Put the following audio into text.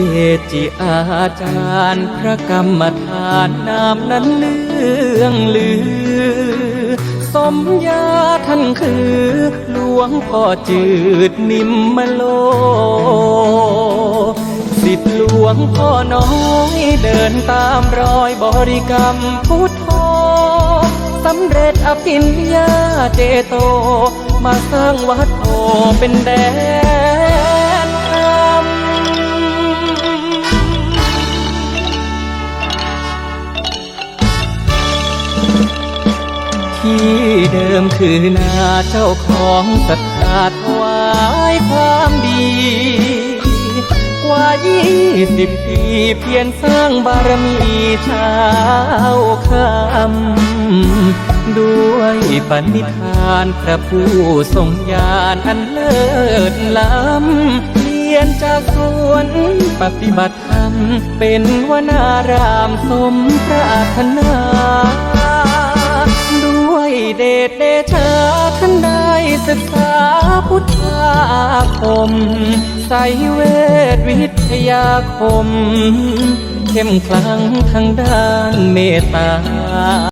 เกจิอาจารย์พระกรรมฐานนามนั้นเลื่องลือ สมญาท่านคือหลวงพ่อจืดนิมมโล สิทธิหลวงพ่อน้อยเดินตามรอยบริกรรมพุทโธสำเร็จอภิญญาเจโต มาสร้างวัดโอเป็นแดน ที่เดิมคือนาเจ้าของศรัทธาถวายความดี กว่ายี่สิบปีเพียรสร้างบารมีชาวคำด้วยปณิธานพระผู้ทรงญาณอันเลิศล้ำเปลี่ยนจากสวนปฏิบัติธรรมเป็นวนารามสมปรารถนา เดชเดชาท่านได้ศึกษาพุทธาคมใส่เวทวิทยาคม เข้มขลังทางด้านเมตตา